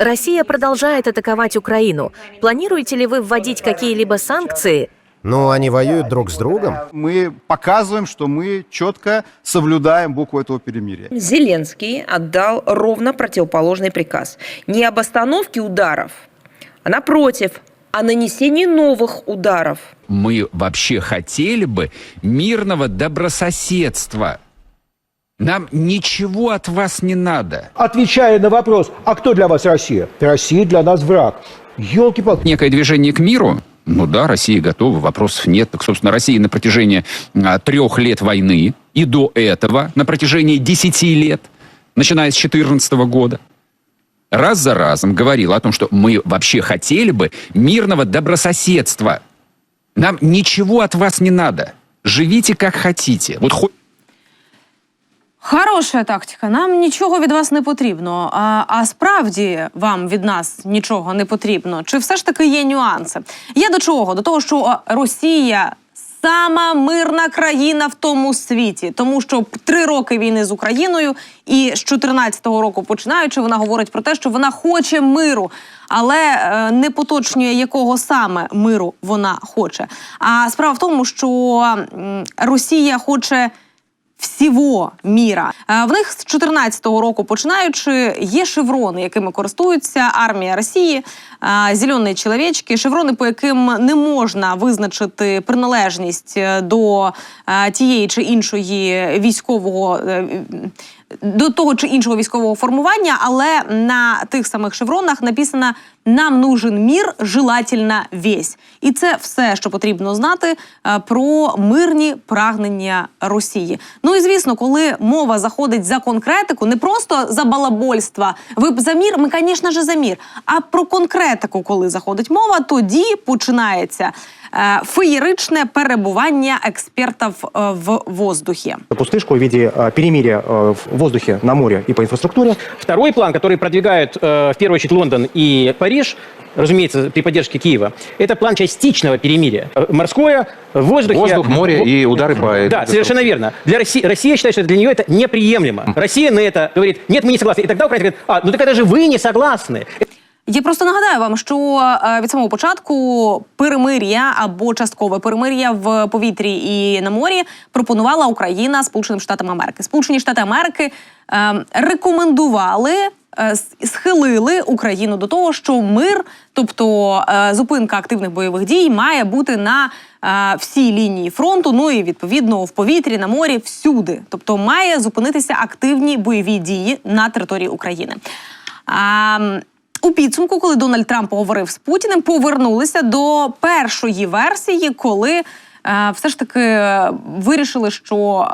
Россия продолжает атаковать Украину. Планируете ли вы вводить какие-либо санкции? Ну, они воюют друг с другом. Мы показываем, что мы четко соблюдаем букву этого перемирия. Зеленский отдал ровно противоположный приказ. Не об остановке ударов, а напротив, о нанесении новых ударов. мы вообще хотели бы мирного добрососедства. Нам ничего от вас не надо. Отвечая на вопрос, а кто для вас Россия? Россия для нас враг. Елки-палки. Некое движение к миру. Ну да, Россия готова, вопросов нет. Так, собственно, Россия на протяжении а, трех лет войны и до этого на протяжении десяти лет, начиная с 2014 года, раз за разом говорила о том, что мы вообще хотели бы мирного добрососедства. Нам ничего от вас не надо. Живите как хотите. Вот хоть Хороша тактика. Нам нічого від вас не потрібно. А, а справді вам від нас нічого не потрібно. Чи все ж таки є нюанси? Я до чого? До того, що Росія. Сама мирна країна в тому світі, тому що три роки війни з Україною, і з 14-го року починаючи, вона говорить про те, що вона хоче миру, але е, не поточнює якого саме миру вона хоче. А справа в тому, що Росія хоче всього міра. Е, В них з 14-го року починаючи є шеврони, якими користується армія Росії, е, зелені чоловічки, шеврони, по яким не можна визначити приналежність е, до тієї чи іншої військового. До того чи іншого військового формування, але на тих самих шевронах написано нам нужен мір, желательно весь. І це все, що потрібно знати е, про мирні прагнення Росії. Ну і звісно, коли мова заходить за конкретику, не просто за балабольства, ви б за мір, ми, звісно ж, за мір. А про конкретику, коли заходить мова, тоді починається е, феєричне перебування експертів е, в воздухі. пустышку в виде э, перемирия э, в воздухе, на море и по инфраструктуре. Второй план, который продвигают э, в первую очередь Лондон и Париж, разумеется, при поддержке Киева, это план частичного перемирия. Э, Морское, в воздухе... Воздух, море в- и удары по... Да, совершенно верно. Для России, Россия считает, что для нее это неприемлемо. Россия на это говорит, нет, мы не согласны. И тогда Украина говорит, а, ну так это же вы не согласны. Я просто нагадаю вам, що е, від самого початку перемир'я або часткове перемир'я в повітрі і на морі пропонувала Україна Сполученим Штатам Америки. Сполучені Штати Америки е, рекомендували. е, Схилили Україну до того, що мир, тобто е, зупинка активних бойових дій, має бути на е, всій лінії фронту. Ну і відповідно в повітрі, на морі, всюди. Тобто має зупинитися активні бойові дії на території України. А, у підсумку, коли Дональд Трамп поговорив з Путіним, повернулися до першої версії, коли е, все ж таки вирішили, що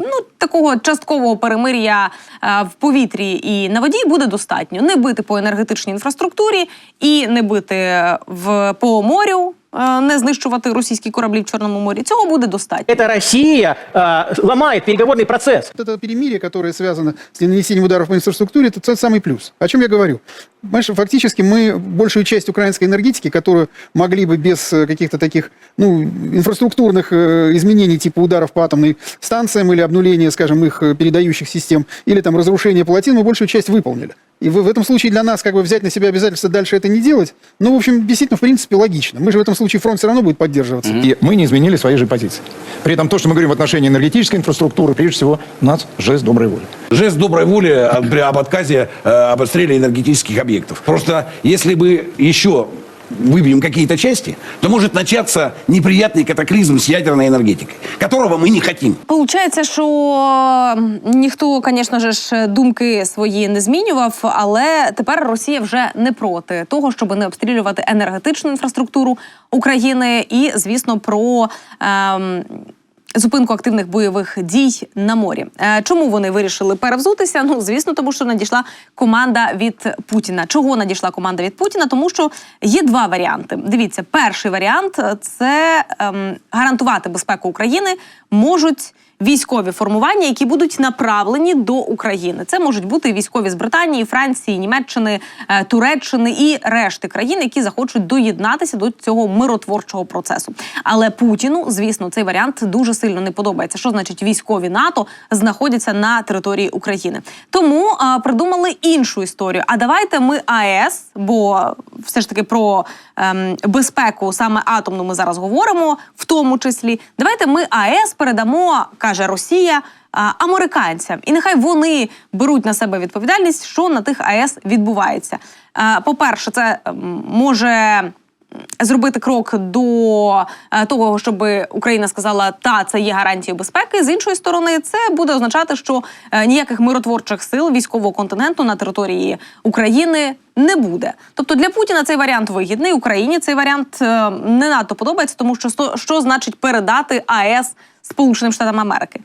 ну, такого часткового перемир'я е, в повітрі і на воді буде достатньо. Не бити по енергетичній інфраструктурі і не бити в по морю, е, не знищувати російські кораблі в Чорному морі. Цього буде достатньо. Это Россия э, ломает переговорный процесс. Вот это перемирие, которое связано с нанесением ударов по инфраструктуре, это тот самый плюс. О чем я говорю? Понимаешь, фактически мы большую часть украинской энергетики, которую могли бы без э, каких-то таких ну, инфраструктурных э, изменений, типа ударов по атомным станциям или обнуления, скажем, их э, передающих систем, или там разрушения плотин, мы большую часть выполнили. И в, в этом случае для нас как бы взять на себя обязательство дальше это не делать, ну, в общем, действительно, в принципе, логично. Мы же в этом случае фронт все равно будет поддерживаться. И мы не изменили своей же позиции. При этом то, что мы говорим в отношении энергетической инфраструктуры, прежде всего, у нас жест доброй воли. Жест доброй воли об отказе э, об отстреле энергетических объектов. Просто если бы еще выбьем какие-то части, то может начаться неприятный катаклизм с ядерной энергетикой, которого мы не хотим. Получається, що м, ніхто, звісно ж, думки свої не змінював, але тепер Росія вже не проти того, щоб не обстрілювати енергетичну інфраструктуру України, і звісно про. Ем, Зупинку активних бойових дій на морі. Е, Чому вони вирішили перевзутися? Ну звісно, тому що надійшла команда від Путіна. Чого надійшла команда від Путіна? Тому що є два варіанти. Дивіться, перший варіант це ем, гарантувати безпеку України можуть військові формування, які будуть направлені до України. Це можуть бути військові з Британії, Франції, Німеччини, е, Туреччини і решти країн, які захочуть доєднатися до цього миротворчого процесу. Але Путіну, звісно, цей варіант дуже сильно не подобається. Що значить військові НАТО знаходяться на території України? Тому е, придумали іншу історію. А давайте ми АЕС, бо все ж таки про ем, безпеку саме атомну ми зараз говоримо, в тому числі. Давайте ми АЕС передамо, каже Росія. а, Американцям, і нехай вони беруть на себе відповідальність, що на тих АЕС відбувається. Е, По-перше, це може зробити крок до е, того, щоб Україна сказала, та це є гарантією безпеки. З іншої сторони, це буде означати, що е, ніяких миротворчих сил військового континенту на території України не буде. Тобто для Путіна цей варіант вигідний. Україні цей варіант е, не надто подобається, тому що що значить передати АЕС Сполученим Штатам Америки.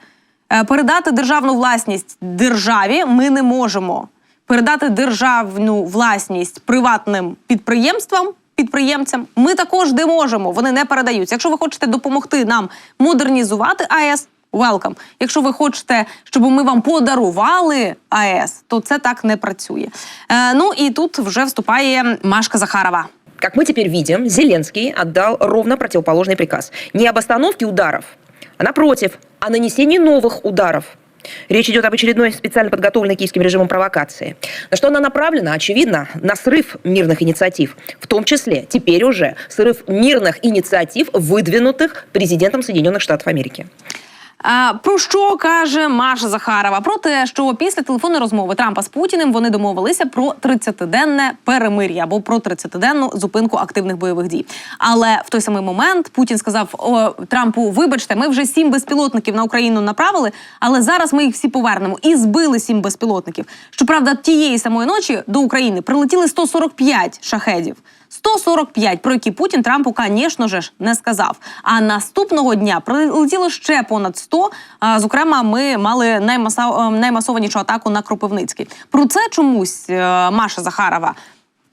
Передати державну власність державі ми не можемо. Передати державну власність приватним підприємствам Підприємцям ми також не можемо. Вони не передаються. Якщо ви хочете допомогти нам модернізувати АЕС, welcome. Якщо ви хочете, щоб ми вам подарували АЕС, то це так не працює. Е, ну і тут вже вступає Машка Захарова. Как мы теперь видим, Зеленский отдал ровно противоположный приказ. Не об остановке ударов, а напротив, о нанесении новых ударов. Речь идет об очередной специально подготовленной киевским режимом провокации. На что она направлена, очевидно, на срыв мирных инициатив. В том числе, теперь уже, срыв мирных инициатив, выдвинутых президентом Соединенных Штатов Америки. Про що каже Маша Захарова? Про те, що після телефонної розмови Трампа з Путіним вони домовилися про 30-денне перемир'я або про 30-денну зупинку активних бойових дій. Але в той самий момент Путін сказав о, Трампу: Вибачте, ми вже сім безпілотників на Україну направили, але зараз ми їх всі повернемо і збили сім безпілотників. Щоправда, тієї самої ночі до України прилетіли 145 шахедів. 145, про які Путін Трампу, звісно ж, не сказав. А наступного дня прилетіло ще понад 100. А, Зокрема, ми мали наймасованішу атаку на Кропивницький. Про це чомусь е, Маша Захарова.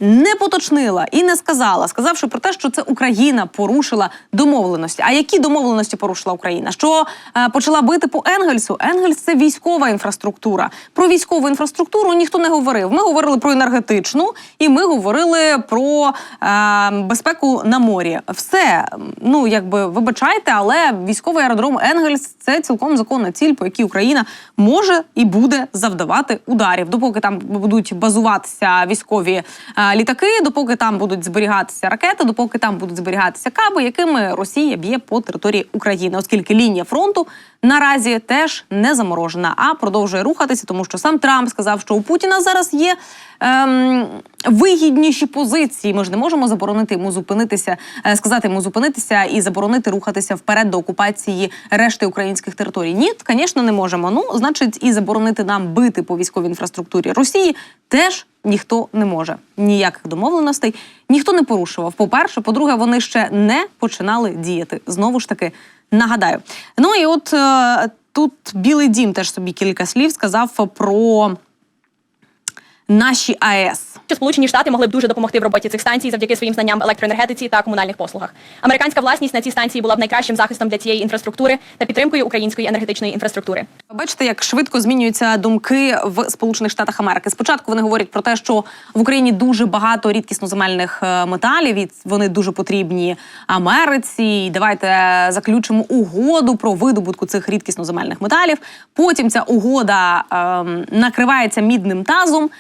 Не поточнила і не сказала, сказавши про те, що це Україна порушила домовленості. А які домовленості порушила Україна? Що е, почала бити по Енгельсу? Енгельс це військова інфраструктура. Про військову інфраструктуру ніхто не говорив. Ми говорили про енергетичну, і ми говорили про е, безпеку на морі. Все ну якби вибачайте, але військовий аеродром Енгельс це цілком законна ціль, по якій Україна може і буде завдавати ударів, допоки там будуть базуватися військові е, літаки, допоки там будуть зберігатися ракети, допоки там будуть зберігатися каби, якими Росія б'є по території України, оскільки лінія фронту наразі теж не заморожена, а продовжує рухатися, тому що сам Трамп сказав, що у Путіна зараз є ем, вигідніші позиції. Ми ж не можемо заборонити йому зупинитися, е, сказати йому зупинитися і заборонити рухатися вперед до окупації решти українських територій. Ні, звісно, не можемо. Ну, значить, і заборонити нам бити по військовій інфраструктурі Росії теж ніхто не може. Ніяких домовленостей ніхто не порушував. По-перше, по-друге, вони ще не починали діяти. Знову ж таки, нагадаю. Ну і от е, тут Білий Дім теж собі кілька слів сказав про наші АЕС. що Сполучені Штати могли б дуже допомогти в роботі цих станцій завдяки своїм знанням електроенергетиці та комунальних послугах. Американська власність на ці станції була б найкращим захистом для цієї інфраструктури та підтримкою української енергетичної інфраструктури. Бачите, як швидко змінюються думки в Сполучених Штатах Америки. Спочатку вони говорять про те, що в Україні дуже багато рідкісноземельних е, металів, і вони дуже потрібні Америці. І давайте заключимо угоду про видобутку цих рідкісноземельних металів. Потім ця угода ем, накривається мідним тазом.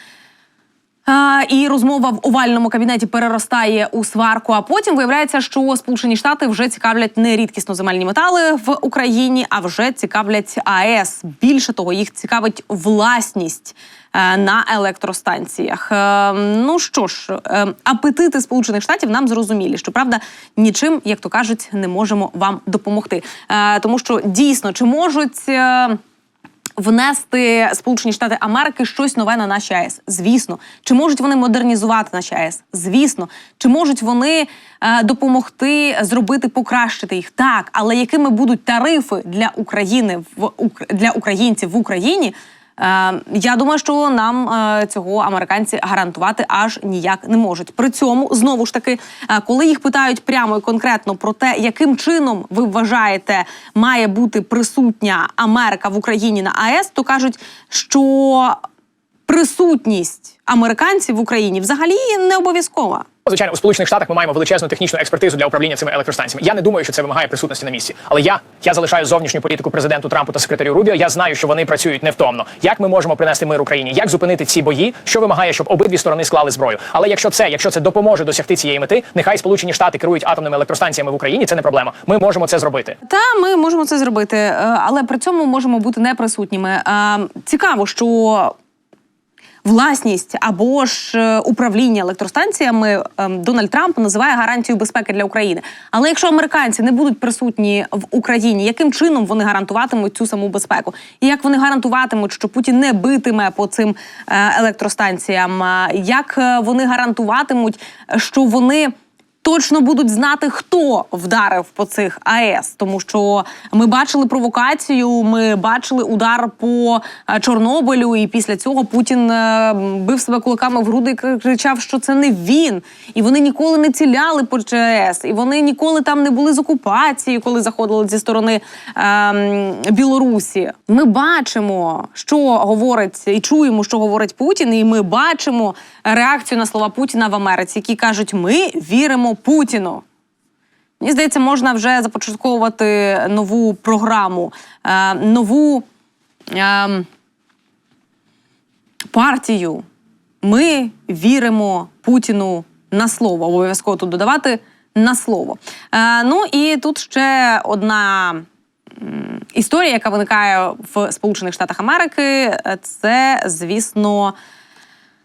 А, і розмова в овальному кабінеті переростає у сварку. А потім виявляється, що Сполучені Штати вже цікавлять не рідкісно земельні метали в Україні, а вже цікавлять АЕС. Більше того, їх цікавить власність е, на електростанціях. Е, ну що ж, е, апетити Сполучених Штатів нам зрозумілі. Щоправда, нічим, як то кажуть, не можемо вам допомогти. Тому що дійсно чи можуть. Внести Сполучені Штати Америки щось нове на наші АЕС? Звісно, чи можуть вони модернізувати наші АЕС? Звісно, чи можуть вони е, допомогти зробити покращити їх? Так, але якими будуть тарифи для України в для українців в Україні? Е, я думаю, що нам е, цього американці гарантувати аж ніяк не можуть. При цьому знову ж таки, е, коли їх питають прямо і конкретно про те, яким чином ви вважаєте, має бути присутня Америка в Україні на АЕС, то кажуть, що присутність американців в Україні взагалі не обов'язкова. Звичайно, у Сполучених Штатах ми маємо величезну технічну експертизу для управління цими електростанціями. Я не думаю, що це вимагає присутності на місці. Але я, я залишаю зовнішню політику президенту Трампу та секретарю Рубіо. Я знаю, що вони працюють невтомно. Як ми можемо принести мир Україні? Як зупинити ці бої? Що вимагає, щоб обидві сторони склали зброю? Але якщо це, якщо це допоможе досягти цієї мети, нехай Сполучені Штати керують атомними електростанціями в Україні. Це не проблема. Ми можемо це зробити. Та ми можемо це зробити, е, але при цьому можемо бути неприсутніми. Е, Цікаво, що власність або ж е, управління електростанціями ем, Дональд Трамп називає гарантією безпеки для України. Але якщо американці не будуть присутні в Україні, яким чином вони гарантуватимуть цю саму безпеку? І як вони гарантуватимуть, що Путін не битиме по цим е, електростанціям? Як е, вони гарантуватимуть, що вони точно будуть знати, хто вдарив по цих АЕС, тому що ми бачили провокацію, ми бачили удар по е, Чорнобилю, і після цього Путін е, бив себе кулаками в груди і кричав, що це не він. І вони ніколи не ціляли по ЧАЕС, і вони ніколи там не були з окупацією, коли заходили зі сторони ем, Білорусі. Ми бачимо, що говорить і чуємо, що говорить Путін, і ми бачимо реакцію на слова Путіна в Америці, які кажуть: ми віримо Путіну. Мені здається, можна вже започатковувати нову програму, е, нову е, партію. Ми віримо Путіну на слово. Обов'язково тут додавати на слово. Е, ну і тут ще одна історія, яка виникає в Сполучених Штатах Америки. Е, Це, звісно.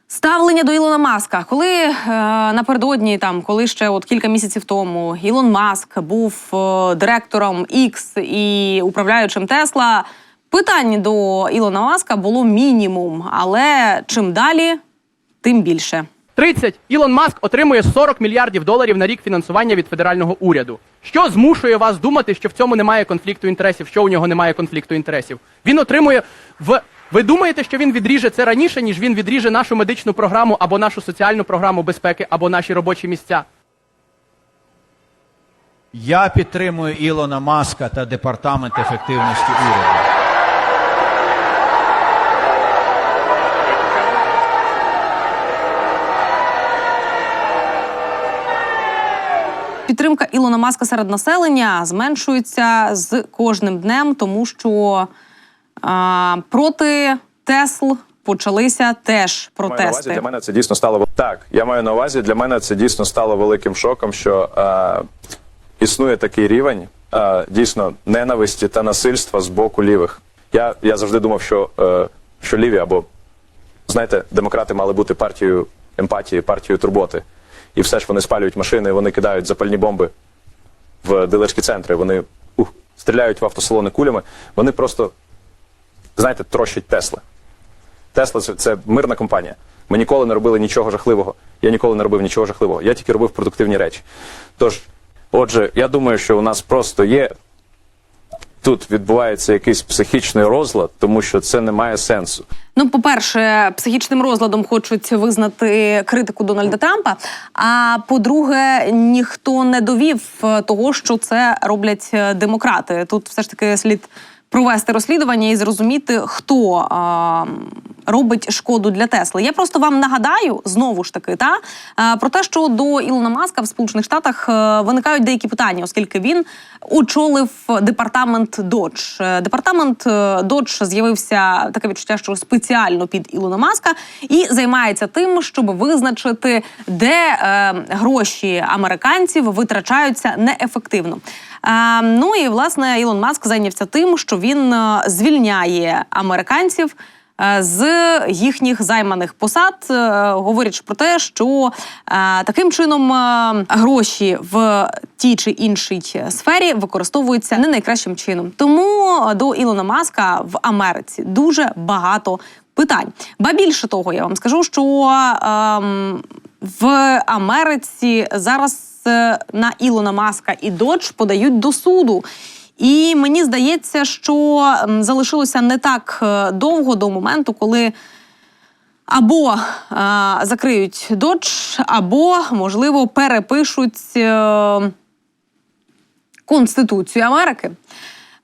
Ставлення до Ілона Маска, коли е, напередодні, там коли ще от кілька місяців тому Ілон Маск був е, директором X і управляючим Тесла, питань до Ілона Маска було мінімум, але чим далі, тим більше. 30. Ілон Маск отримує 40 мільярдів доларів на рік фінансування від федерального уряду. Що змушує вас думати, що в цьому немає конфлікту інтересів? Що у нього немає конфлікту інтересів? Він отримує в. Ви думаєте, що він відріже це раніше, ніж він відріже нашу медичну програму або нашу соціальну програму безпеки, або наші робочі місця? Я підтримую Ілона Маска та департамент ефективності уряду. Підтримка Ілона Маска серед населення зменшується з кожним днем, тому що а, проти Тесл почалися теж Маю на увазі, для мене це дійсно стало так. Я маю на увазі, для мене це дійсно стало великим шоком, що е, існує такий рівень е, дійсно ненависті та насильства з боку лівих. Я, я завжди думав, що, е, що ліві або знаєте, демократи мали бути партією емпатії, партією турботи. І все ж вони спалюють машини, вони кидають запальні бомби в дилерські центри, вони ух, стріляють в автосалони кулями. Вони просто, знаєте, трощать Тесли. Тесла це, мирна компанія. Ми ніколи не робили нічого жахливого. Я ніколи не робив нічого жахливого. Я тільки робив продуктивні речі. Тож, отже, я думаю, що у нас просто є. Тут відбувається якийсь психічний розлад, тому що це не має сенсу. Ну, по-перше, психічним розладом хочуть визнати критику Дональда Трампа. А по-друге, ніхто не довів е, того, що це роблять е, демократи. Тут все ж таки слід провести розслідування і зрозуміти, хто а, робить шкоду для Тесли. Я просто вам нагадаю знову ж таки та е, про те, що до Ілона Маска в Сполучених Штатах е, виникають деякі питання, оскільки він очолив департамент Додж. Е, Департамент е, Додж з'явився таке відчуття, що спеціально під Ілона Маска і займається тим, щоб визначити, де е, гроші американців витрачаються неефективно. Е, ну і власне Ілон Маск зайнявся тим, що він е, звільняє американців. е, З їхніх займаних посад, говорячи про те, що таким чином гроші в тій чи іншій сфері використовуються не найкращим чином. Тому до Ілона Маска в Америці дуже багато питань. Ба більше того, я вам скажу, що ем, в Америці зараз на Ілона Маска і Додж подають до суду. І мені здається, що залишилося не так е, довго до моменту, коли або е, закриють додж, або, можливо, перепишуть е, Конституцію Америки.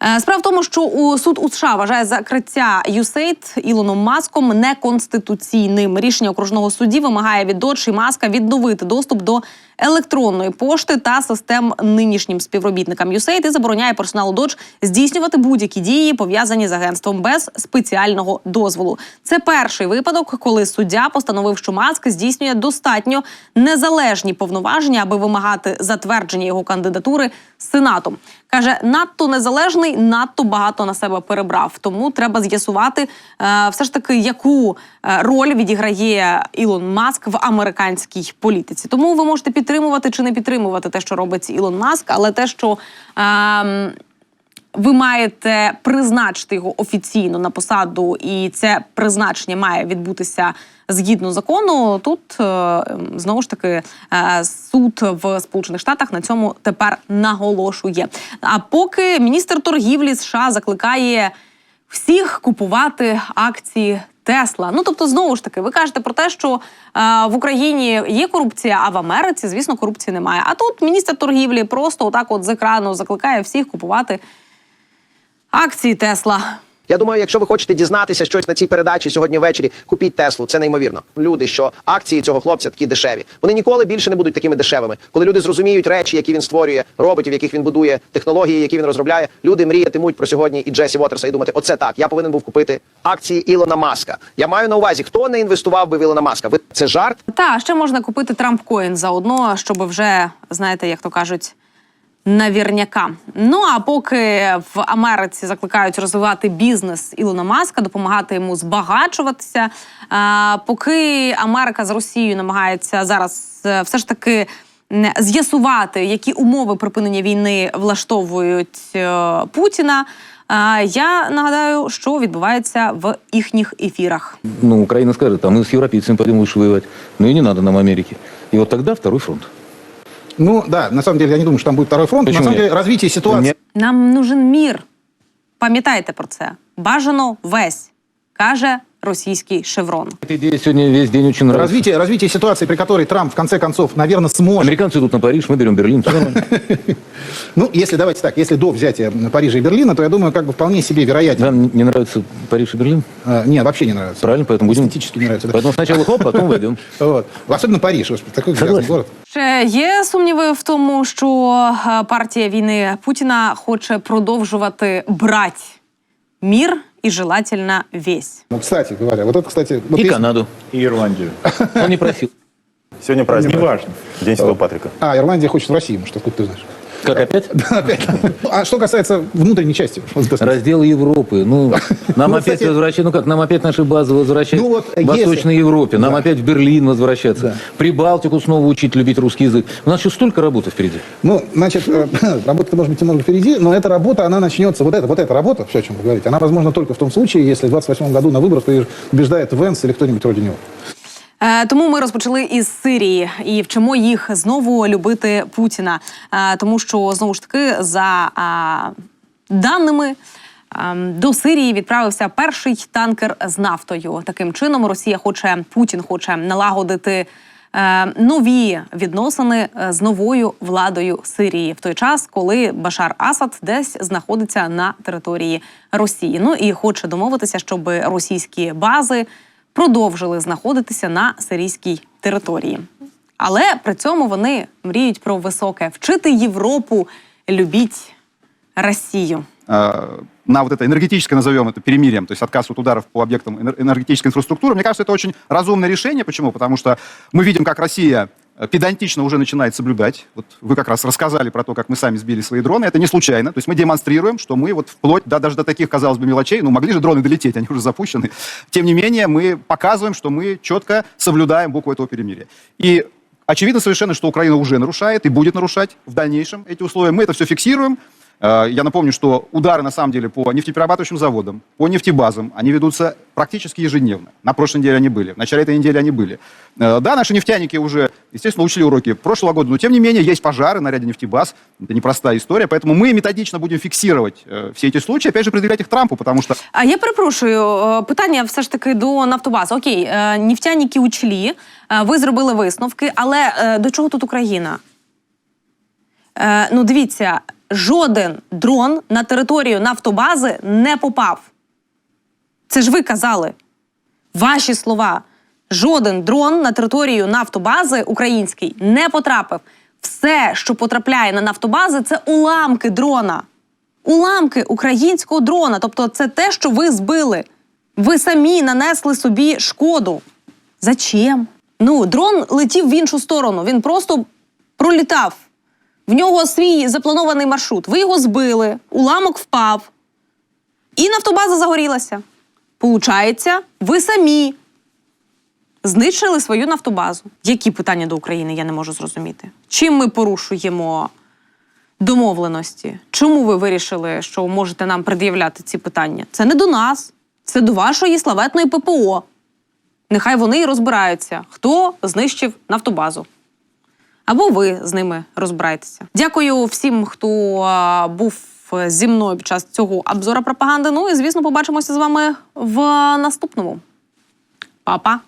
Е, Справа в тому, що у суд у США вважає закриття USAID Ілоном Маском неконституційним. Рішення окружного судді вимагає від Додж і Маска відновити доступ до електронної пошти та систем нинішнім співробітникам USAID і забороняє персоналу Додж здійснювати будь-які дії, пов'язані з агентством без спеціального дозволу. Це перший випадок, коли суддя постановив, що Маск здійснює достатньо незалежні повноваження, аби вимагати затвердження його кандидатури сенатом. Каже, надто незалежний, надто багато на себе перебрав. Тому треба з'ясувати е, все ж таки, яку е, роль відіграє Ілон Маск в американській політиці. Тому ви можете підтримувати чи не підтримувати те, що робить Ілон Маск, але те, що. ем, ви маєте призначити його офіційно на посаду, і це призначення має відбутися згідно закону. Тут е, знову ж таки е, суд в Сполучених Штатах на цьому тепер наголошує. А поки міністр торгівлі США закликає всіх купувати акції. Тесла, ну тобто, знову ж таки, ви кажете про те, що е, в Україні є корупція, а в Америці, звісно, корупції немає. А тут міністр торгівлі просто отак, от з екрану закликає всіх купувати акції Тесла. Я думаю, якщо ви хочете дізнатися щось на цій передачі сьогодні ввечері, купіть Теслу. Це неймовірно. Люди, що акції цього хлопця такі дешеві. Вони ніколи більше не будуть такими дешевими. Коли люди зрозуміють речі, які він створює, роботів, яких він будує, технології, які він розробляє, люди мріятимуть про сьогодні і Джесі Уотерса і думати, оце так. Я повинен був купити акції Ілона Маска. Я маю на увазі, хто не інвестував би в Ілона Маска. Ви це жарт? Та ще можна купити Трамп Коін заодно, щоб вже знаєте, як то кажуть. Навірняка. Ну а поки в Америці закликають розвивати бізнес Ілона Маска, допомагати йому збагачуватися. А, поки Америка з Росією намагається зараз е, все ж таки з'ясувати, які умови припинення війни влаштовують е, Путіна. Я нагадаю, що відбувається в їхніх ефірах. Ну, Украина скажет, а мы с европейцами пойдем лучше воевать. Ну и не надо нам Америки. И вот тогда второй фронт. Ну да, на самом деле я не думаю, что там будет второй фронт. Почему на самом нет? деле развитие ситуации. Нам нужен мир. Пам'ятайте про це. Бажано весь, каже російський шеврон. Эта идея сегодня весь день очень нравится. Развитие, развитие ситуации, при которой Трамп в конце концов, наверное, сможет. Американцы идут на Париж, мы берем Берлин. Всё нормально. Ну, если давайте так, если до взятия Парижа и Берлина, то я думаю, как бы вполне себе вероятен. Вам не нравится Париж и Берлин? А, нет, вообще не нравится. Правильно, поэтому будем... Эстетически не нравится. да. Поэтому сначала хоп, потом войдем. Вот. Особенно Париж, господи, такой грязный Согласен. город. Ще є сумніви в тому, що е, партія війни Путіна хоче продовжувати брати мір і желательно весь. Ну, кстати говоря, вот это, кстати... вот И есть... Канаду. И Ирландию. Он не просил. Сегодня праздник. Неважно. День Святого Патрика. А, Ирландия хочет в Россию, может, откуда ты знаешь? Как опять? А что касается внутренней части? Раздел Европы. Ну, нам Ну, опять возвращать, ну как, нам опять наши базы возвращать Ну вот, в Восточной Европе, нам опять в Берлин возвращаться. Прибалтику снова учить любить русский язык. У нас еще столько работы впереди. Ну, значит, э, работа, может быть, немного впереди, но эта работа, она начнется, вот эта, вот эта работа, все, о чем вы говорите, она возможна только в том случае, если в 28 году на выборах побеждает Венс или кто-нибудь вроде него. Е, Тому ми розпочали із Сирії і вчимо їх знову любити Путіна. Е, Тому що знову ж таки за даними. ем, До Сирії відправився перший танкер з нафтою. Таким чином, Росія хоче Путін хоче налагодити е, нові відносини е, з новою владою Сирії в той час, коли Башар Асад десь знаходиться на території Росії. Ну і хоче домовитися, щоб російські бази продовжили знаходитися на сирійській території. Але при цьому вони мріють про високе вчити Європу, любіть Росію. э, на вот это энергетическое, назовем это, перемирием, то есть отказ от ударов по объектам энер- энергетической инфраструктуры, мне кажется, это очень разумное решение. Почему? Потому что мы видим, как Россия э, педантично уже начинает соблюдать. Вот вы как раз рассказали про то, как мы сами сбили свои дроны. Это не случайно. То есть мы демонстрируем, что мы вот вплоть да, даже до таких, казалось бы, мелочей, ну, могли же дроны долететь, они уже запущены. Тем не менее, мы показываем, что мы четко соблюдаем букву этого перемирия. И очевидно совершенно, что Украина уже нарушает и будет нарушать в дальнейшем эти условия. Мы это все фиксируем. Э, Я напомню, что удары на самом деле по нефтеперерабатывающим заводам, по нефтебазам, они ведутся практически ежедневно. На прошлой неделе они были, в начале этой недели они были. Э, Да, наши нефтяники уже, естественно, учили уроки прошлого года, но тем не менее есть пожары на ряде нефтебаз. Это непростая история, поэтому мы методично будем фиксировать э, все эти случаи, опять же, предъявлять их Трампу, потому что А я перепрошую, е, питання все ж таки до Нафтобазу. Окей, е, нефтяники учлі, е, ви зробили висновки, але е, до чого тут Україна? Е, Ну, дивіться, жоден дрон на територію Нафтобази не попав. Це ж ви казали. Ваші слова. Жоден дрон на територію Нафтобази український не потрапив. Все, що потрапляє на Нафтобази, це уламки дрона уламки українського дрона. Тобто, це те, що ви збили. Ви самі нанесли собі шкоду. Зачем? Ну, дрон летів в іншу сторону. Він просто пролітав. В нього свій запланований маршрут. Ви його збили, уламок впав. І нафтобаза загорілася. Получається, ви самі знищили свою нафтобазу. Які питання до України я не можу зрозуміти. Чим ми порушуємо домовленості. Чому ви вирішили, що можете нам пред'являти ці питання? Це не до нас, це до вашої славетної ППО. Нехай вони і розбираються, хто знищив нафтобазу. Або ви з ними розбирайтеся. Дякую всім, хто був зі мною під час цього обзора пропаганди. Ну і звісно, побачимося з вами в наступному. Па-па!